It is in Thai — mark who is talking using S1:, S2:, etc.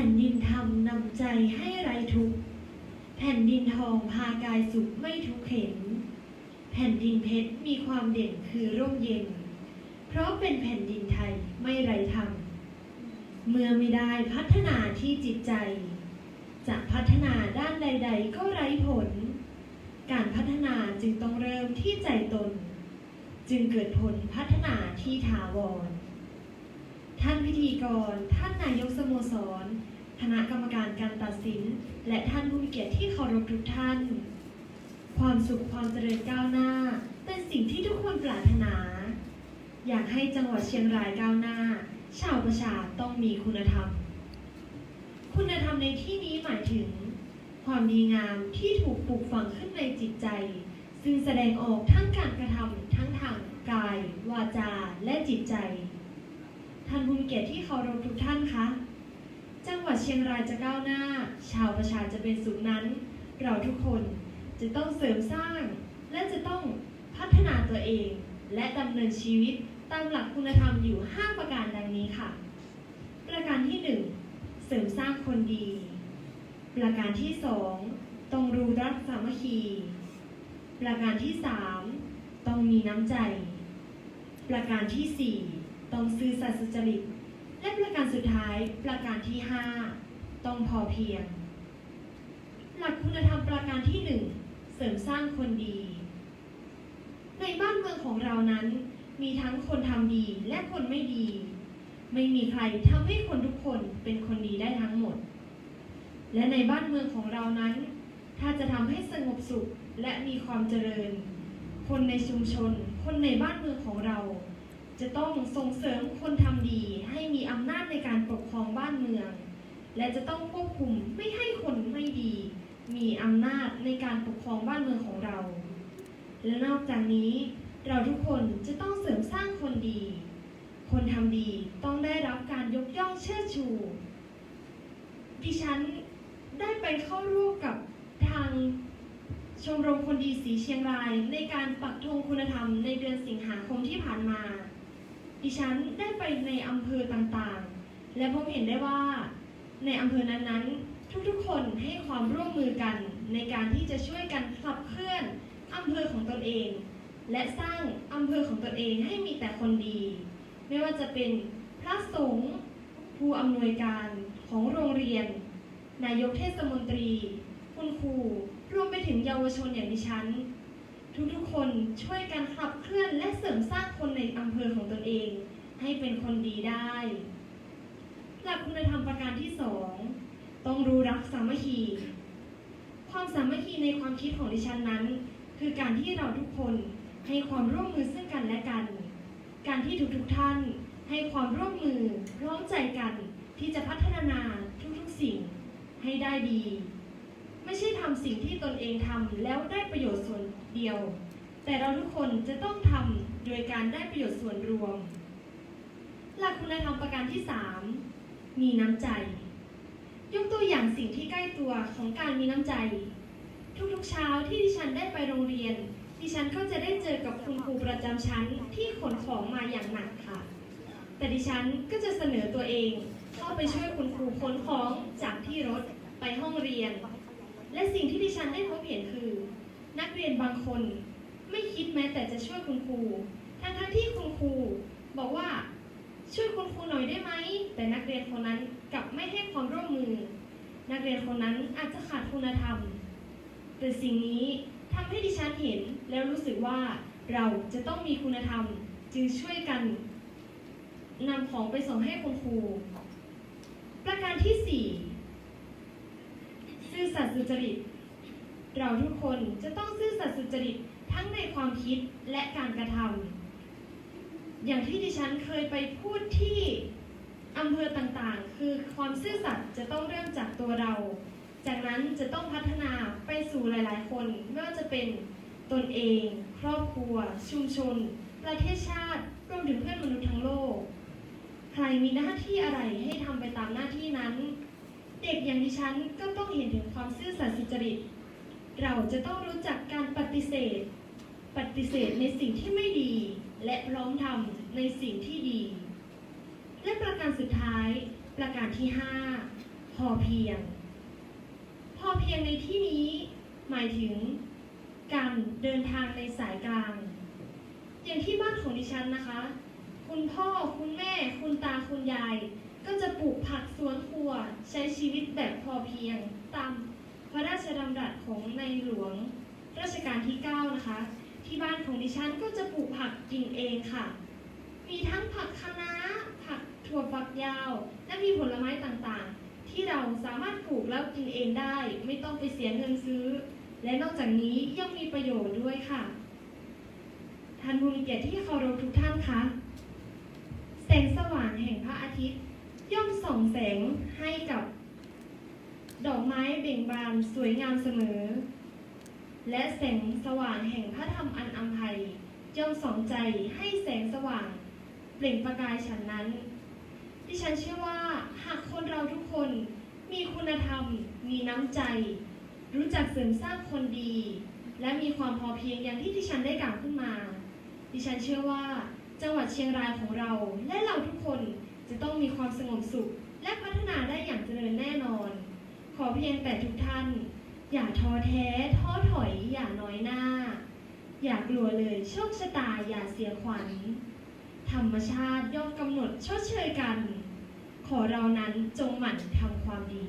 S1: ผ่นดินธรรมนำใจให้ไรทุกข์แผ่นดินทองพากายสุขไม่ทุกข์เข็น แผ่นดินเพชรมีความเด่นคือร่มเย็น เพราะเป็นแผ่นดินไทยไม่ไรธรรม เมื่อไม่ได้พัฒนาที่จิตใจ จะพัฒนาด้านใด ๆ ก็ไร้ผล การพัฒนาจึงต้องเริ่มที่ใจตน จึงเกิดผลพัฒนาที่ถาวร ท่านพิธีกร ท่านนายกสโมสร คณะกรรมการการตัดสิน และท่านผู้มีเกียรติที่เคารพทุกท่าน ความสุขความเจริญก้าวหน้า เป็นสิ่งที่ทุกคนปรารถนา อยากให้จังหวัดเชียงรายก้าวหน้า ชาวประชาต้องมีคุณธรรม คุณธรรมในที่นี้หมายถึง ความดีงามที่ถูกปลูกฝังขึ้นในจิตใจ ซึ่งแสดงออกทั้งการกระทำทั้งทางกาย วาจา และจิตใจ ท่านผู้มีเกียรติที่เคารพทุกท่านคะ จังหวัดเชียงรายจะก้าวหน้า ชาวประชาจะเป็นสุขนั้น เราทุกคนจะต้องเสริมสร้าง และจะต้องพัฒนาตัวเอง และดำเนินชีวิตตามหลักคุณธรรมอยู่ 5 ประการดังนี้ค่ะ ประการที่ 1 เสริมสร้างคนดี ประการที่ 2 ต้องรู้รักสามัคคี ประการที่ 3 ต้องมีน้ำใจ ประการที่ 4 ต้องซื่อสัตย์สุจริต และประการสุดท้ายประการที่ 5 ต้องพอเพียง หลักคุณธรรมประการที่ 1 เสริมสร้างคนดี ในบ้านเมืองของเรานั้น มีทั้งคนทำดีและคนไม่ดี ไม่มีใครทำให้คนทุกคนเป็นคนดีได้ทั้งหมด และในบ้านเมืองของเรานั้น ถ้าจะทำให้สงบสุขและมีความเจริญ คนในชุมชน คนในบ้านเมืองของเรา จะต้องส่งเสริมคนทำดี ให้มีอำนาจในการปกครองบ้านเมือง และจะต้องควบคุมไม่ให้คนไม่ดี มีอำนาจในการปกครองบ้านเมืองของเรา และนอกจากนี้ เราทุกคนจะต้องเสริมสร้างคนดี คนทำดีต้องได้รับการยกย่องเชิดชู ดิฉันได้ไปเข้าร่วมกับทางชมรมคนดีสีเชียงราย ในการปักธงคุณธรรมในเดือนสิงหาคมที่ผ่านมา ดิฉันได้ไปในอำเภอต่างๆ และพบเห็นได้ว่า ในอำเภอนั้นๆ ทุกๆ คนให้ความร่วมมือกันในการที่จะช่วยกันขับเคลื่อนอำเภอของตนเอง และสร้างอำเภอของตนเองให้มีแต่คนดี ไม่ว่าจะเป็นพระสงฆ์ผู้อำนวยการของโรงเรียน นายกเทศมนตรี คุณครูรวมไปถึงเยาวชนอย่างดิฉัน ทุกๆ คนช่วยกันขับเคลื่อนและเสริมสร้างคนในอำเภอของตนเอง ให้เป็นคนดีได้ หลักคุณธรรมประการที่สองต้องรู้รักสามัคคี ความสามัคคีในความคิดของดิฉันนั้น คือการที่เราทุกคนให้ความร่วมมือซึ่งกันและกัน การที่ทุกๆท่านให้ความร่วมมือร้อมใจกันที่จะพัฒนาทุกๆสิ่งให้ได้ดี ไม่ใช่ทำสิ่งที่ตนเองทำแล้วได้ประโยชน์ส่วนเดียว แต่เราทุกคนจะต้องทำโดยการได้ประโยชน์ส่วนรวม หลักคุณธรรมประการที่ 3 มีน้ำใจ ยกตัวอย่างสิ่งที่ใกล้ตัวของการมีน้ำใจ ทุกๆเช้าที่ดิฉันได้ไปโรงเรียน ดิฉันก็จะได้เจอกับคุณครูประจำชั้นที่ขนของมาอย่างหนักค่ะ แต่ดิฉันก็จะเสนอตัวเอง เข้าไปช่วยคุณครูขนของจากที่รถไปห้องเรียน และสิ่งที่ดิฉันได้พบเห็นคือ นักเรียนบางคนไม่คิดแม้แต่จะช่วยคุณครู ทั้งทั้งที่คุณครูบอกว่าช่วยคุณครูหน่อยได้ไหม แต่นักเรียนคนนั้นกลับไม่ให้ความร่วมมือ นักเรียนคนนั้นอาจจะขาดคุณธรรม แต่สิ่งนี้ทำให้ดิฉันเห็นแล้วรู้สึกว่าเราจะต้องมีคุณธรรมจึงช่วยกันนำของไปส่งให้คุณครู ประการที่4ซื่ ตย์สุจริต เราทุกคนจะต้องซื่อสัตย์สุจริตทั้งในความคิดและการกระทำอย่างที่ดิฉันเคยไปพูดที่อำเภอต่างๆ คือความซื่อสัตย์จะต้องเริ่มจากตัวเรา จากนั้นจะต้องพัฒนาไปสู่หลายๆ คนไม่ว่าจะเป็นตนเอง ครอบครัว ชุมชน ประเทศชาติรวมถึงเพื่อนมนุษย์ทั้งโลก ใครมีหน้าที่อะไรให้ทำไปตามหน้าที่นั้น เด็กอย่างดิฉันก็ต้องเห็นถึงความซื่อสัตย์สุจริต เราจะต้องรู้จักการปฏิเสธ ปฏิเสธในสิ่งที่ไม่ดี และพร้อมทำในสิ่งที่ดี และประการสุดท้าย ประการที่ 5 พอเพียง พอเพียงในที่นี้ หมายถึง การเดินทางในสายกลาง อย่างที่บ้านของดิฉันนะคะ คุณพ่อคุณแม่ คุณตาคุณยาย ก็จะปลูกผักสวนครัวใช้ชีวิตแบบพอเพียง ตามพระราชดำรัสของในหลวงรัชกาลที่ 9 นะคะ ที่บ้านของดิฉันก็จะปลูกผักกินเองค่ะ มีทั้งผักคะน้าผักถั่วฝักยาว และมีผลไม้ต่างๆ ที่เราสามารถปลูกแล้วกินเองได้ ไม่ต้องไปเสียเงินซื้อ และนอกจากนี้ยังมีประโยชน์ด้วยค่ะท่านผู้มีเกียรติที่เคารพทุกท่านคะแสงสว่างแห่งพระอาทิตย์ ย่อมส่องแสงให้กับ ดอกไม้เบ่งบานสวยงามเสมอ และแสงสว่างแห่งพระธรรมอันอำไพย่อมส่องใจให้แสงสว่าง เปล่งประกายฉันนั้น ดิฉันเชื่อว่าหากคนเราทุกคนมีคุณธรรม มีน้ำใจ รู้จักเสริมสร้างคนดี และมีความพอเพียงอย่างที่ดิฉันได้กล่าวขึ้นมา ดิฉันเชื่อว่าจังหวัดเชียงรายของเราและเราทุกคน จะต้องมีความสงบสุข และพัฒนาได้อย่างเจริญแน่นอน ขอเพียงแต่ทุกท่าน อย่าท้อแท้ท้อถอยอย่าน้อยหน้า อย่ากลัวเลยโชคชะตาอย่าเสียขวัญ ธรรมชาติย่อมกำหนดชดเชยกัน ขอเรานั้นจงหมั่นทำความดี